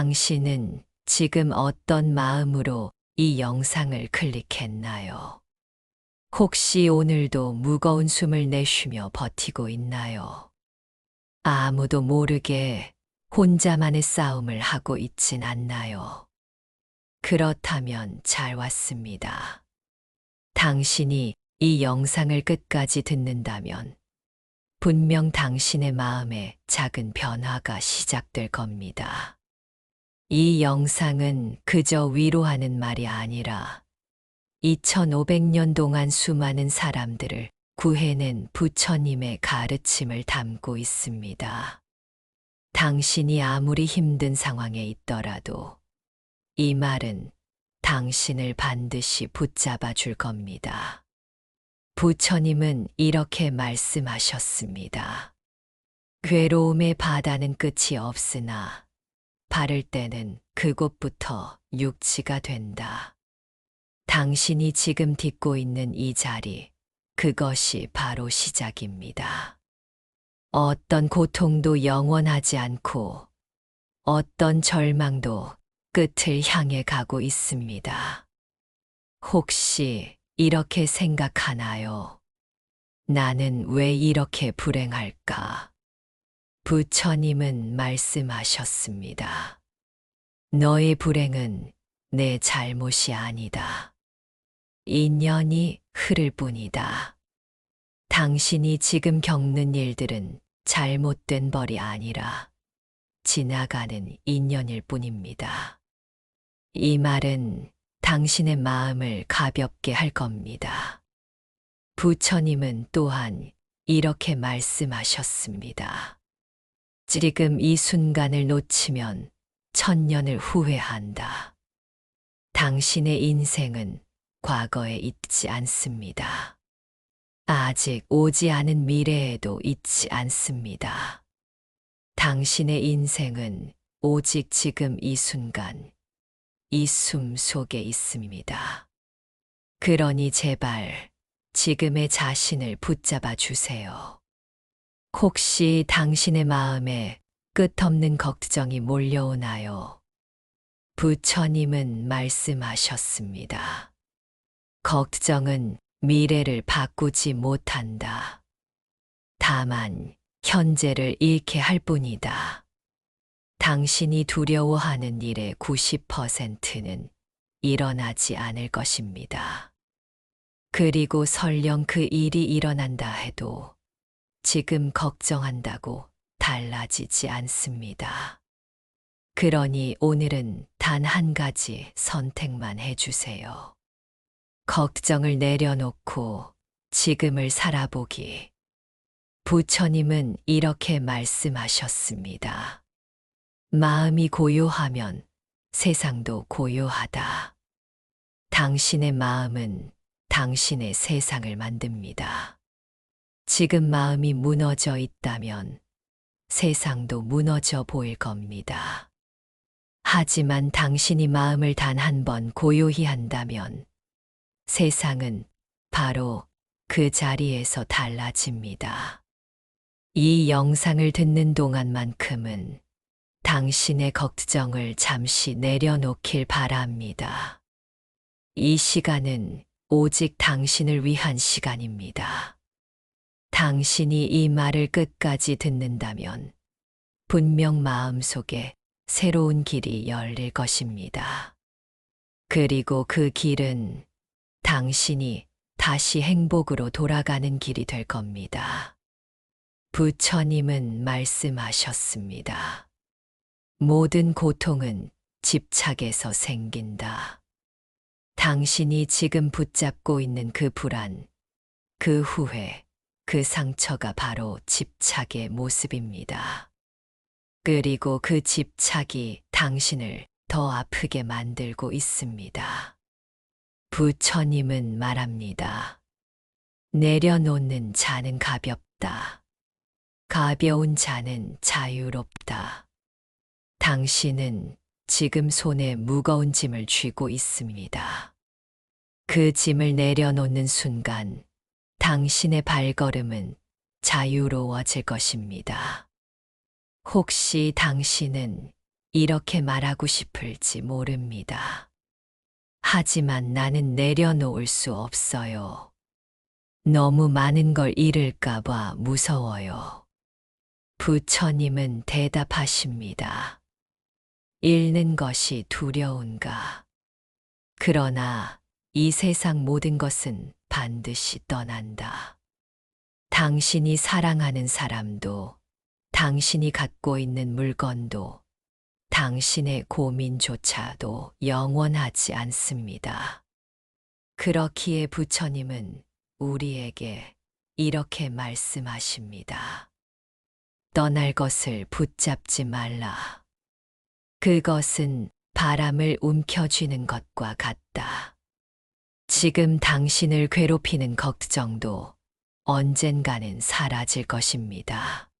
당신은 지금 어떤 마음으로 이 영상을 클릭했나요? 혹시 오늘도 무거운 숨을 내쉬며 버티고 있나요? 아무도 모르게 혼자만의 싸움을 하고 있진 않나요? 그렇다면 잘 왔습니다. 당신이 이 영상을 끝까지 듣는다면 분명 당신의 마음에 작은 변화가 시작될 겁니다. 이 영상은 그저 위로하는 말이 아니라 2500년 동안 수많은 사람들을 구해낸 부처님의 가르침을 담고 있습니다. 당신이 아무리 힘든 상황에 있더라도 이 말은 당신을 반드시 붙잡아 줄 겁니다. 부처님은 이렇게 말씀하셨습니다. 괴로움의 바다는 끝이 없으나 바를 때는 그곳부터 육지가 된다. 당신이 지금 딛고 있는 이 자리, 그것이 바로 시작입니다. 어떤 고통도 영원하지 않고 어떤 절망도 끝을 향해 가고 있습니다. 혹시 이렇게 생각하나요? 나는 왜 이렇게 불행할까? 부처님은 말씀하셨습니다. 너의 불행은 내 잘못이 아니다. 인연이 흐를 뿐이다. 당신이 지금 겪는 일들은 잘못된 벌이 아니라 지나가는 인연일 뿐입니다. 이 말은 당신의 마음을 가볍게 할 겁니다. 부처님은 또한 이렇게 말씀하셨습니다. 지금 이 순간을 놓치면 천년을 후회한다. 당신의 인생은 과거에 있지 않습니다. 아직 오지 않은 미래에도 있지 않습니다. 당신의 인생은 오직 지금 이 순간, 이 숨 속에 있습니다. 그러니 제발 지금의 자신을 붙잡아 주세요. 혹시 당신의 마음에 끝없는 걱정이 몰려오나요? 부처님은 말씀하셨습니다. 걱정은 미래를 바꾸지 못한다. 다만 현재를 잃게 할 뿐이다. 당신이 두려워하는 일의 90%는 일어나지 않을 것입니다. 그리고 설령 그 일이 일어난다 해도 지금 걱정한다고 달라지지 않습니다. 그러니 오늘은 단 한 가지 선택만 해주세요. 걱정을 내려놓고 지금을 살아보기. 부처님은 이렇게 말씀하셨습니다. 마음이 고요하면 세상도 고요하다. 당신의 마음은 당신의 세상을 만듭니다. 지금 마음이 무너져 있다면 세상도 무너져 보일 겁니다. 하지만 당신이 마음을 단 한 번 고요히 한다면 세상은 바로 그 자리에서 달라집니다. 이 영상을 듣는 동안만큼은 당신의 걱정을 잠시 내려놓길 바랍니다. 이 시간은 오직 당신을 위한 시간입니다. 당신이 이 말을 끝까지 듣는다면 분명 마음속에 새로운 길이 열릴 것입니다. 그리고 그 길은 당신이 다시 행복으로 돌아가는 길이 될 겁니다. 부처님은 말씀하셨습니다. 모든 고통은 집착에서 생긴다. 당신이 지금 붙잡고 있는 그 불안, 그 후회, 그 상처가 바로 집착의 모습입니다. 그리고 그 집착이 당신을 더 아프게 만들고 있습니다. 부처님은 말합니다. 내려놓는 자는 가볍다. 가벼운 자는 자유롭다. 당신은 지금 손에 무거운 짐을 쥐고 있습니다. 그 짐을 내려놓는 순간 당신의 발걸음은 자유로워질 것입니다. 혹시 당신은 이렇게 말하고 싶을지 모릅니다. 하지만 나는 내려놓을 수 없어요. 너무 많은 걸 잃을까봐 무서워요. 부처님은 대답하십니다. 잃는 것이 두려운가? 그러나 이 세상 모든 것은 반드시 떠난다. 당신이 사랑하는 사람도, 당신이 갖고 있는 물건도, 당신의 고민조차도 영원하지 않습니다. 그렇기에 부처님은 우리에게 이렇게 말씀하십니다. 떠날 것을 붙잡지 말라. 그것은 바람을 움켜쥐는 것과 같다. 지금 당신을 괴롭히는 걱정도 언젠가는 사라질 것입니다.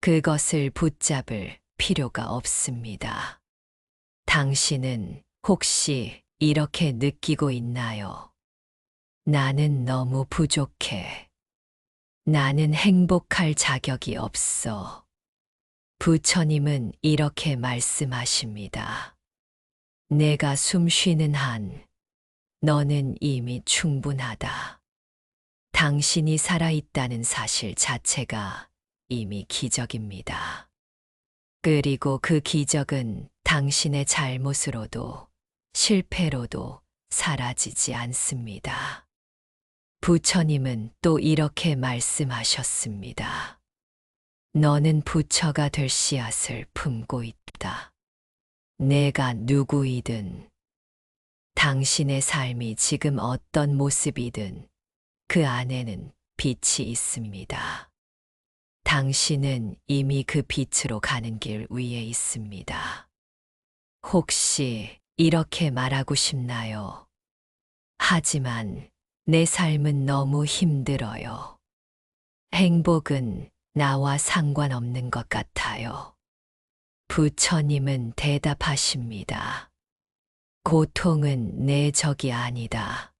그것을 붙잡을 필요가 없습니다. 당신은 혹시 이렇게 느끼고 있나요? 나는 너무 부족해. 나는 행복할 자격이 없어. 부처님은 이렇게 말씀하십니다. 내가 숨 쉬는 한, 너는 이미 충분하다. 당신이 살아있다는 사실 자체가 이미 기적입니다. 그리고 그 기적은 당신의 잘못으로도 실패로도 사라지지 않습니다. 부처님은 또 이렇게 말씀하셨습니다. 너는 부처가 될 씨앗을 품고 있다. 내가 누구이든 당신의 삶이 지금 어떤 모습이든 그 안에는 빛이 있습니다. 당신은 이미 그 빛으로 가는 길 위에 있습니다. 혹시 이렇게 말하고 싶나요? 하지만 내 삶은 너무 힘들어요. 행복은 나와 상관없는 것 같아요. 부처님은 대답하십니다. 고통은 내 적이 아니다.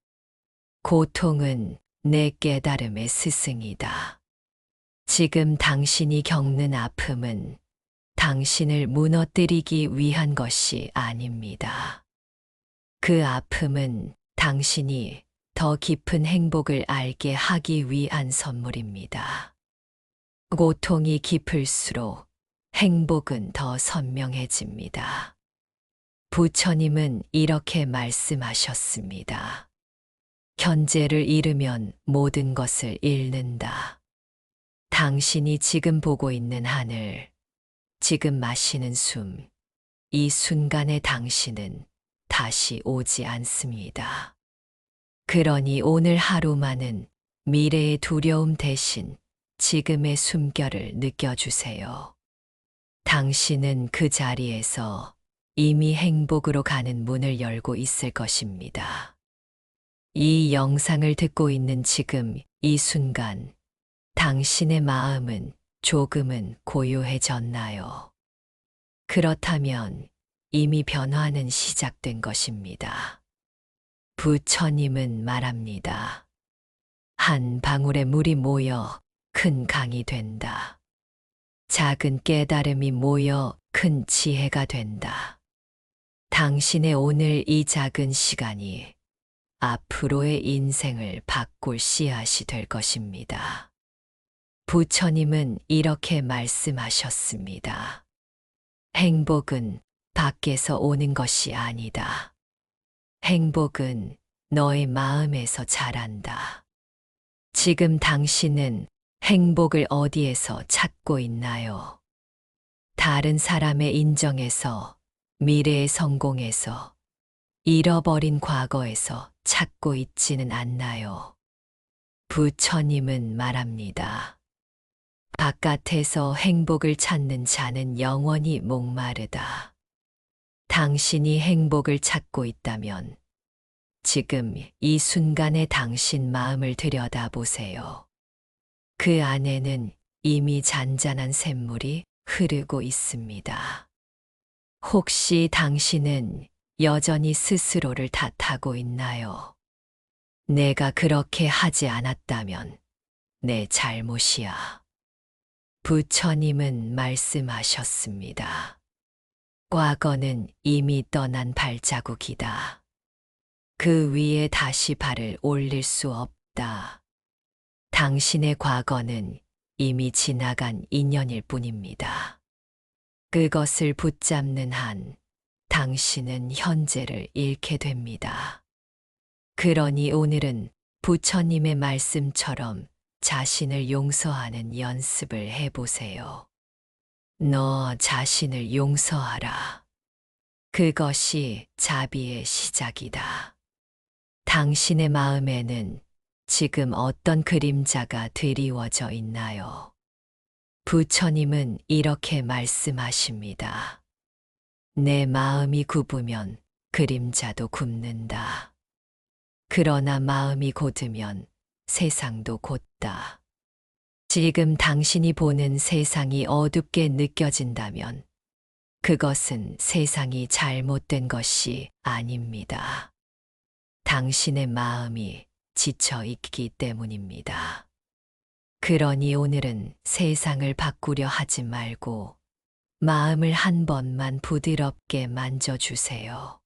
고통은 내 깨달음의 스승이다. 지금 당신이 겪는 아픔은 당신을 무너뜨리기 위한 것이 아닙니다. 그 아픔은 당신이 더 깊은 행복을 알게 하기 위한 선물입니다. 고통이 깊을수록 행복은 더 선명해집니다. 부처님은 이렇게 말씀하셨습니다. 현재를 잃으면 모든 것을 잃는다. 당신이 지금 보고 있는 하늘, 지금 마시는 숨, 이 순간의 당신은 다시 오지 않습니다. 그러니 오늘 하루만은 미래의 두려움 대신 지금의 숨결을 느껴주세요. 당신은 그 자리에서 이미 행복으로 가는 문을 열고 있을 것입니다. 이 영상을 듣고 있는 지금 이 순간 당신의 마음은 조금은 고요해졌나요? 그렇다면 이미 변화는 시작된 것입니다. 부처님은 말합니다. 한 방울의 물이 모여 큰 강이 된다. 작은 깨달음이 모여 큰 지혜가 된다. 당신의 오늘 이 작은 시간이 앞으로의 인생을 바꿀 씨앗이 될 것입니다. 부처님은 이렇게 말씀하셨습니다. 행복은 밖에서 오는 것이 아니다. 행복은 너의 마음에서 자란다. 지금 당신은 행복을 어디에서 찾고 있나요? 다른 사람의 인정에서, 미래의 성공에서, 잃어버린 과거에서 찾고 있지는 않나요? 부처님은 말합니다. 바깥에서 행복을 찾는 자는 영원히 목마르다. 당신이 행복을 찾고 있다면 지금 이 순간의 당신 마음을 들여다보세요. 그 안에는 이미 잔잔한 샘물이 흐르고 있습니다. 혹시 당신은 여전히 스스로를 탓하고 있나요? 내가 그렇게 하지 않았다면 내 잘못이야. 부처님은 말씀하셨습니다. 과거는 이미 떠난 발자국이다. 그 위에 다시 발을 올릴 수 없다. 당신의 과거는 이미 지나간 인연일 뿐입니다. 그것을 붙잡는 한 당신은 현재를 잃게 됩니다. 그러니 오늘은 부처님의 말씀처럼 자신을 용서하는 연습을 해보세요. 너 자신을 용서하라. 그것이 자비의 시작이다. 당신의 마음에는 지금 어떤 그림자가 드리워져 있나요? 부처님은 이렇게 말씀하십니다. 내 마음이 굽으면 그림자도 굽는다. 그러나 마음이 곧으면 세상도 곧다. 지금 당신이 보는 세상이 어둡게 느껴진다면 그것은 세상이 잘못된 것이 아닙니다. 당신의 마음이 지쳐 있기 때문입니다. 그러니 오늘은 세상을 바꾸려 하지 말고 마음을 한 번만 부드럽게 만져주세요.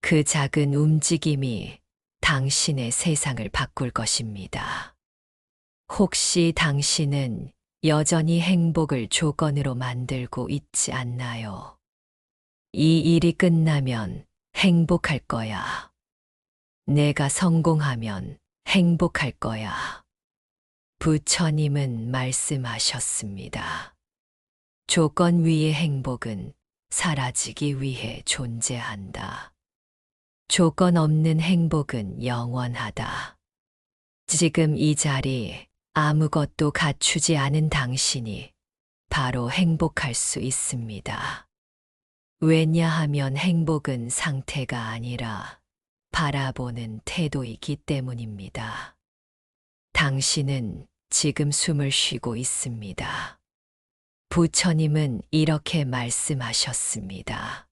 그 작은 움직임이 당신의 세상을 바꿀 것입니다. 혹시 당신은 여전히 행복을 조건으로 만들고 있지 않나요? 이 일이 끝나면 행복할 거야. 내가 성공하면 행복할 거야. 부처님은 말씀하셨습니다. 조건 위의 행복은 사라지기 위해 존재한다. 조건 없는 행복은 영원하다. 지금 이 자리 아무것도 갖추지 않은 당신이 바로 행복할 수 있습니다. 왜냐하면 행복은 상태가 아니라 바라보는 태도이기 때문입니다. 당신은 지금 숨을 쉬고 있습니다. 부처님은 이렇게 말씀하셨습니다.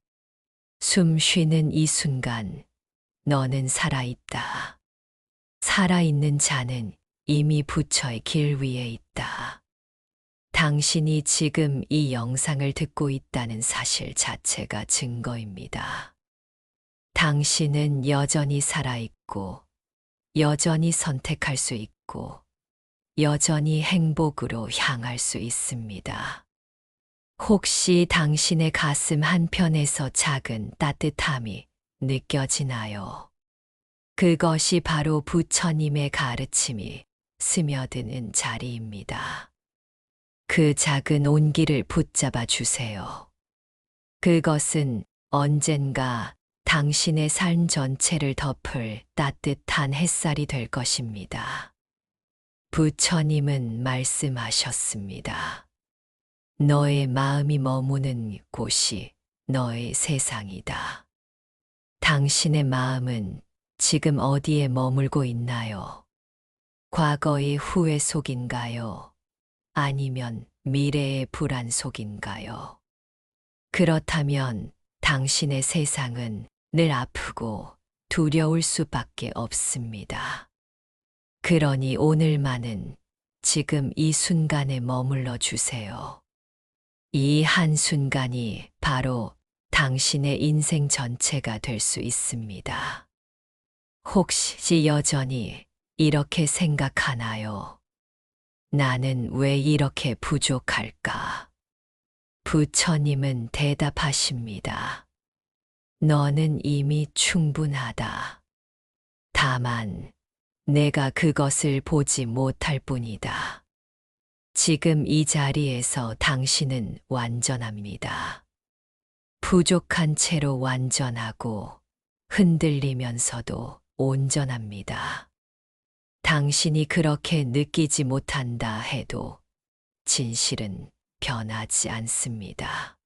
숨 쉬는 이 순간 너는 살아있다. 살아있는 자는 이미 부처의 길 위에 있다. 당신이 지금 이 영상을 듣고 있다는 사실 자체가 증거입니다. 당신은 여전히 살아있고, 여전히 선택할 수 있고, 여전히 행복으로 향할 수 있습니다. 혹시 당신의 가슴 한편에서 작은 따뜻함이 느껴지나요? 그것이 바로 부처님의 가르침이 스며드는 자리입니다. 그 작은 온기를 붙잡아 주세요. 그것은 언젠가 당신의 삶 전체를 덮을 따뜻한 햇살이 될 것입니다. 부처님은 말씀하셨습니다. 너의 마음이 머무는 곳이 너의 세상이다. 당신의 마음은 지금 어디에 머물고 있나요? 과거의 후회 속인가요? 아니면 미래의 불안 속인가요? 그렇다면 당신의 세상은 늘 아프고 두려울 수밖에 없습니다. 그러니 오늘만은 지금 이 순간에 머물러 주세요. 이 한순간이 바로 당신의 인생 전체가 될 수 있습니다. 혹시 여전히 이렇게 생각하나요? 나는 왜 이렇게 부족할까? 부처님은 대답하십니다. 너는 이미 충분하다. 다만, 내가 그것을 보지 못할 뿐이다. 지금 이 자리에서 당신은 완전합니다. 부족한 채로 완전하고 흔들리면서도 온전합니다. 당신이 그렇게 느끼지 못한다 해도 진실은 변하지 않습니다.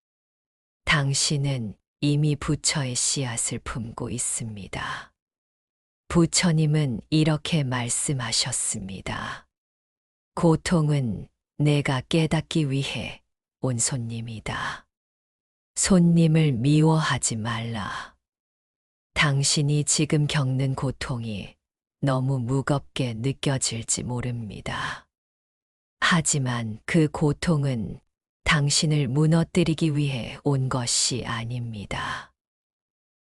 당신은 이미 부처의 씨앗을 품고 있습니다. 부처님은 이렇게 말씀하셨습니다. 고통은 내가 깨닫기 위해 온 손님이다. 손님을 미워하지 말라. 당신이 지금 겪는 고통이 너무 무겁게 느껴질지 모릅니다. 하지만 그 고통은 당신을 무너뜨리기 위해 온 것이 아닙니다.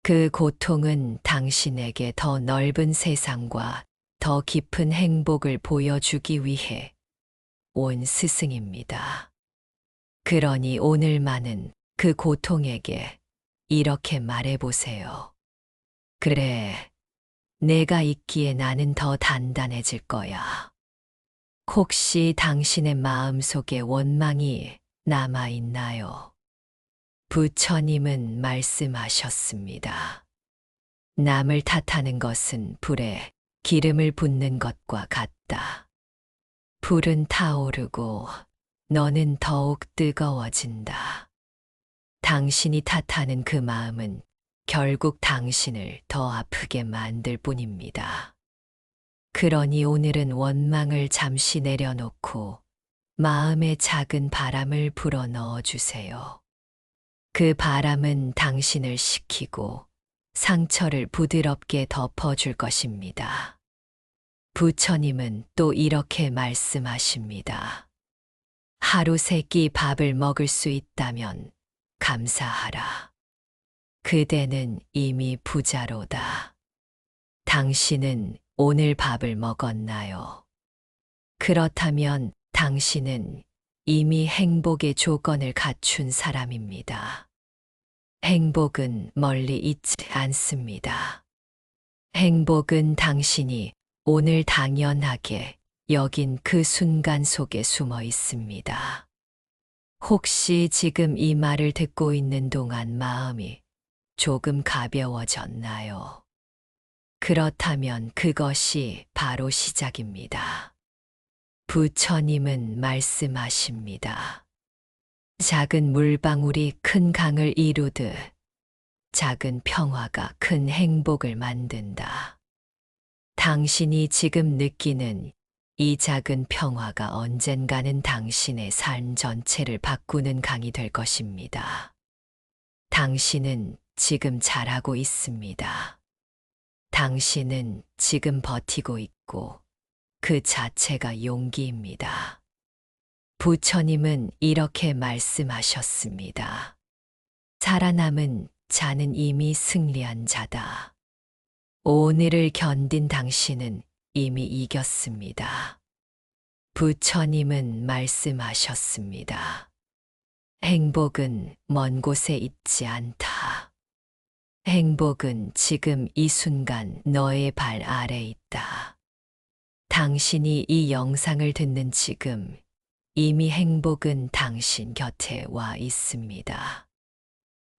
그 고통은 당신에게 더 넓은 세상과 더 깊은 행복을 보여주기 위해 온 스승입니다. 그러니 오늘만은 그 고통에게 이렇게 말해보세요. 그래, 내가 있기에 나는 더 단단해질 거야. 혹시 당신의 마음 속에 원망이 남아 있나요? 부처님은 말씀하셨습니다. 남을 탓하는 것은 불에 기름을 붓는 것과 같다. 불은 타오르고 너는 더욱 뜨거워진다. 당신이 탓하는 그 마음은 결국 당신을 더 아프게 만들 뿐입니다. 그러니 오늘은 원망을 잠시 내려놓고 마음에 작은 바람을 불어 넣어 주세요. 그 바람은 당신을 식히고 상처를 부드럽게 덮어줄 것입니다. 부처님은 또 이렇게 말씀하십니다. 하루 세 끼 밥을 먹을 수 있다면 감사하라. 그대는 이미 부자로다. 당신은 오늘 밥을 먹었나요? 그렇다면 당신은 이미 행복의 조건을 갖춘 사람입니다. 행복은 멀리 있지 않습니다. 행복은 당신이 오늘 당연하게 여긴 그 순간 속에 숨어 있습니다. 혹시 지금 이 말을 듣고 있는 동안 마음이 조금 가벼워졌나요? 그렇다면 그것이 바로 시작입니다. 부처님은 말씀하십니다. 작은 물방울이 큰 강을 이루듯 작은 평화가 큰 행복을 만든다. 당신이 지금 느끼는 이 작은 평화가 언젠가는 당신의 삶 전체를 바꾸는 강이 될 것입니다. 당신은 지금 잘하고 있습니다. 당신은 지금 버티고 있고 그 자체가 용기입니다. 부처님은 이렇게 말씀하셨습니다. 살아남은 자는 이미 승리한 자다. 오늘을 견딘 당신은 이미 이겼습니다. 부처님은 말씀하셨습니다. 행복은 먼 곳에 있지 않다. 행복은 지금 이 순간 너의 발 아래 있다. 당신이 이 영상을 듣는 지금 이미 행복은 당신 곁에 와 있습니다.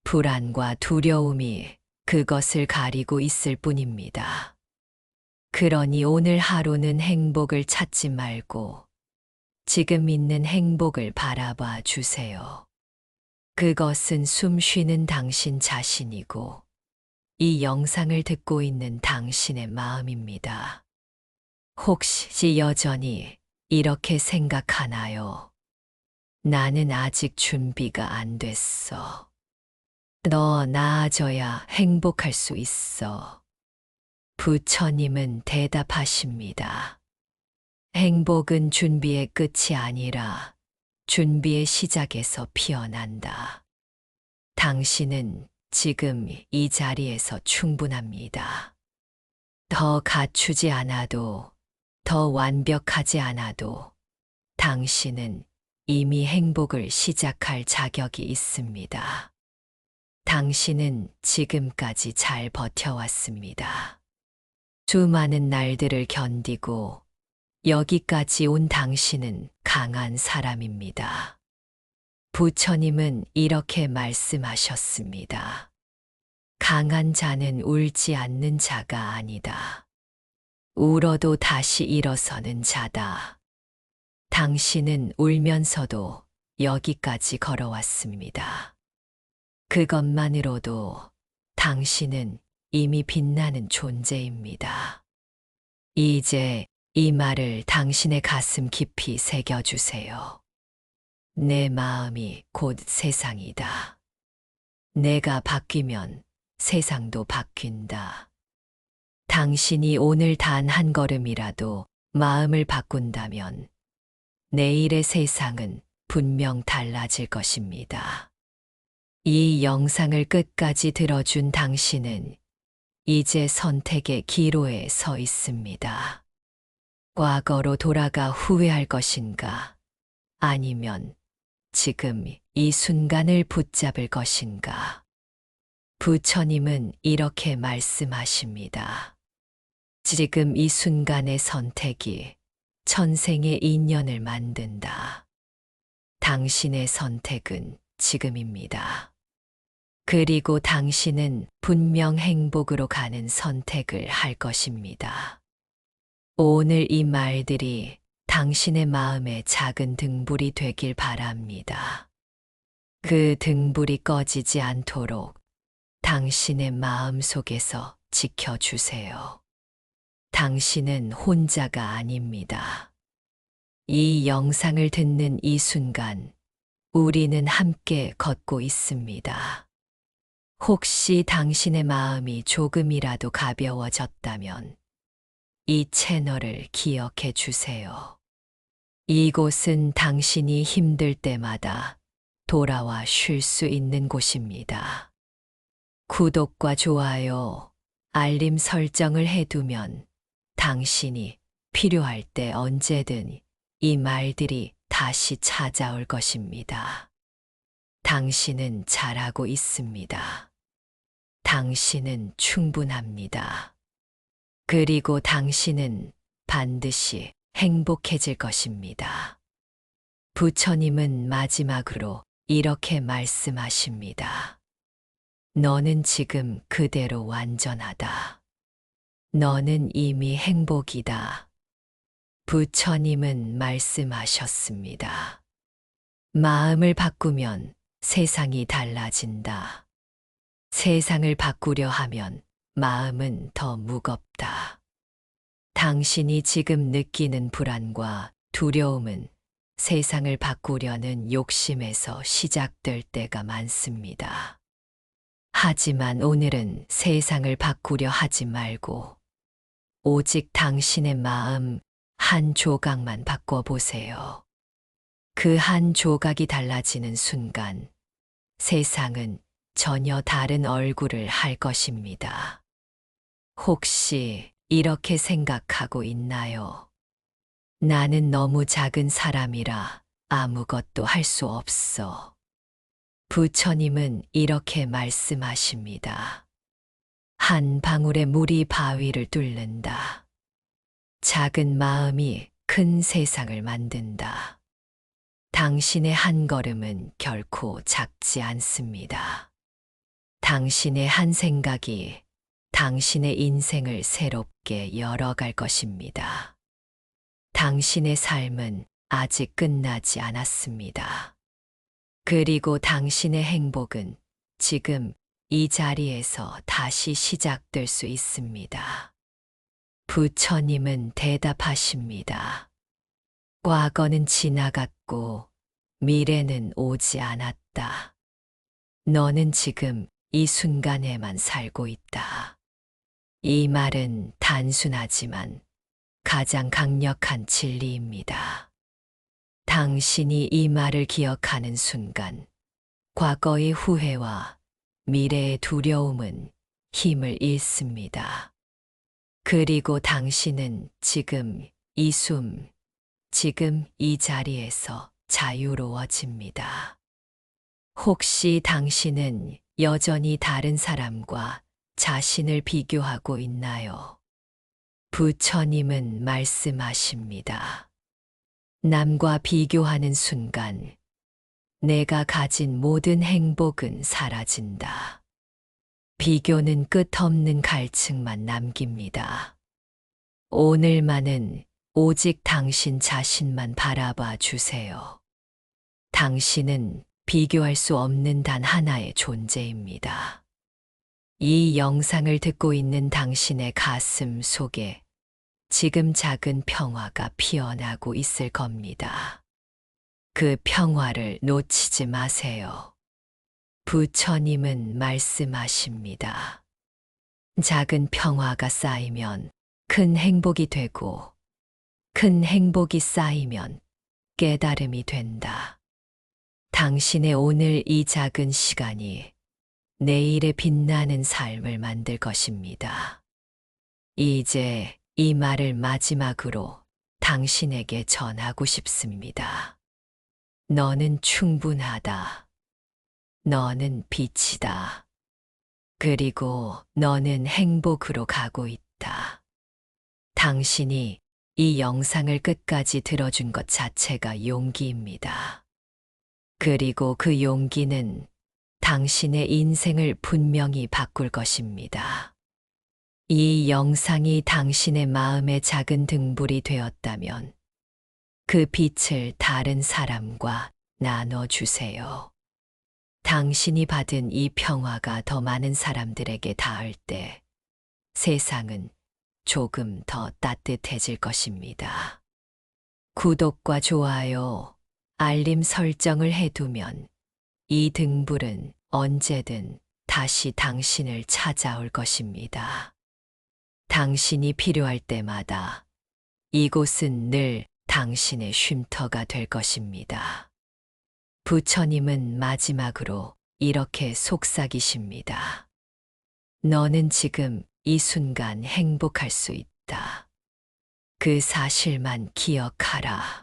불안과 두려움이 그것을 가리고 있을 뿐입니다. 그러니 오늘 하루는 행복을 찾지 말고 지금 있는 행복을 바라봐 주세요. 그것은 숨 쉬는 당신 자신이고 이 영상을 듣고 있는 당신의 마음입니다. 혹시 여전히 이렇게 생각하나요? 나는 아직 준비가 안 됐어. 너 나아져야 행복할 수 있어. 부처님은 대답하십니다. 행복은 준비의 끝이 아니라 준비의 시작에서 피어난다. 당신은 지금 이 자리에서 충분합니다. 더 갖추지 않아도, 더 완벽하지 않아도 당신은 이미 행복을 시작할 자격이 있습니다. 당신은 지금까지 잘 버텨왔습니다. 수많은 날들을 견디고 여기까지 온 당신은 강한 사람입니다. 부처님은 이렇게 말씀하셨습니다. 강한 자는 울지 않는 자가 아니다. 울어도 다시 일어서는 자다. 당신은 울면서도 여기까지 걸어왔습니다. 그것만으로도 당신은 이미 빛나는 존재입니다. 이제 이 말을 당신의 가슴 깊이 새겨주세요. 내 마음이 곧 세상이다. 내가 바뀌면 세상도 바뀐다. 당신이 오늘 단 한 걸음이라도 마음을 바꾼다면 내일의 세상은 분명 달라질 것입니다. 이 영상을 끝까지 들어준 당신은 이제 선택의 기로에 서 있습니다. 과거로 돌아가 후회할 것인가? 아니면 지금 이 순간을 붙잡을 것인가? 부처님은 이렇게 말씀하십니다. 지금 이 순간의 선택이 천생의 인연을 만든다. 당신의 선택은 지금입니다. 그리고 당신은 분명 행복으로 가는 선택을 할 것입니다. 오늘 이 말들이 당신의 마음에 작은 등불이 되길 바랍니다. 그 등불이 꺼지지 않도록 당신의 마음 속에서 지켜주세요. 당신은 혼자가 아닙니다. 이 영상을 듣는 이 순간, 우리는 함께 걷고 있습니다. 혹시 당신의 마음이 조금이라도 가벼워졌다면, 이 채널을 기억해 주세요. 이곳은 당신이 힘들 때마다 돌아와 쉴 수 있는 곳입니다. 구독과 좋아요, 알림 설정을 해두면 당신이 필요할 때 언제든 이 말들이 다시 찾아올 것입니다. 당신은 잘하고 있습니다. 당신은 충분합니다. 그리고 당신은 반드시 행복해질 것입니다. 부처님은 마지막으로 이렇게 말씀하십니다. 너는 지금 그대로 완전하다. 너는 이미 행복이다. 부처님은 말씀하셨습니다. 마음을 바꾸면 세상이 달라진다. 세상을 바꾸려 하면 마음은 더 무겁다. 당신이 지금 느끼는 불안과 두려움은 세상을 바꾸려는 욕심에서 시작될 때가 많습니다. 하지만 오늘은 세상을 바꾸려 하지 말고 오직 당신의 마음 한 조각만 바꿔보세요. 그 한 조각이 달라지는 순간 세상은 전혀 다른 얼굴을 할 것입니다. 혹시 이렇게 생각하고 있나요? 나는 너무 작은 사람이라 아무것도 할 수 없어. 부처님은 이렇게 말씀하십니다. 한 방울의 물이 바위를 뚫는다. 작은 마음이 큰 세상을 만든다. 당신의 한 걸음은 결코 작지 않습니다. 당신의 한 생각이 당신의 인생을 새롭게 열어갈 것입니다. 당신의 삶은 아직 끝나지 않았습니다. 그리고 당신의 행복은 지금 이 자리에서 다시 시작될 수 있습니다. 부처님은 대답하십니다. 과거는 지나갔고 미래는 오지 않았다. 너는 지금 이 순간에만 살고 있다. 이 말은 단순하지만 가장 강력한 진리입니다. 당신이 이 말을 기억하는 순간, 과거의 후회와 미래의 두려움은 힘을 잃습니다. 그리고 당신은 지금 이 숨, 지금 이 자리에서 자유로워집니다. 혹시 당신은 여전히 다른 사람과 자신을 비교하고 있나요? 부처님은 말씀하십니다. 남과 비교하는 순간 내가 가진 모든 행복은 사라진다. 비교는 끝없는 갈증만 남깁니다. 오늘만은 오직 당신 자신만 바라봐 주세요. 당신은 비교할 수 없는 단 하나의 존재입니다. 이 영상을 듣고 있는 당신의 가슴 속에 지금 작은 평화가 피어나고 있을 겁니다. 그 평화를 놓치지 마세요. 부처님은 말씀하십니다. 작은 평화가 쌓이면 큰 행복이 되고 큰 행복이 쌓이면 깨달음이 된다. 당신의 오늘 이 작은 시간이 내일의 빛나는 삶을 만들 것입니다. 이제 이 말을 마지막으로 당신에게 전하고 싶습니다. 너는 충분하다. 너는 빛이다. 그리고 너는 행복으로 가고 있다. 당신이 이 영상을 끝까지 들어준 것 자체가 용기입니다. 그리고 그 용기는 당신의 인생을 분명히 바꿀 것입니다. 이 영상이 당신의 마음의 작은 등불이 되었다면 그 빛을 다른 사람과 나눠주세요. 당신이 받은 이 평화가 더 많은 사람들에게 닿을 때 세상은 조금 더 따뜻해질 것입니다. 구독과 좋아요, 알림 설정을 해두면 이 등불은 언제든 다시 당신을 찾아올 것입니다. 당신이 필요할 때마다 이곳은 늘 당신의 쉼터가 될 것입니다. 부처님은 마지막으로 이렇게 속삭이십니다. 너는 지금 이 순간 행복할 수 있다. 그 사실만 기억하라.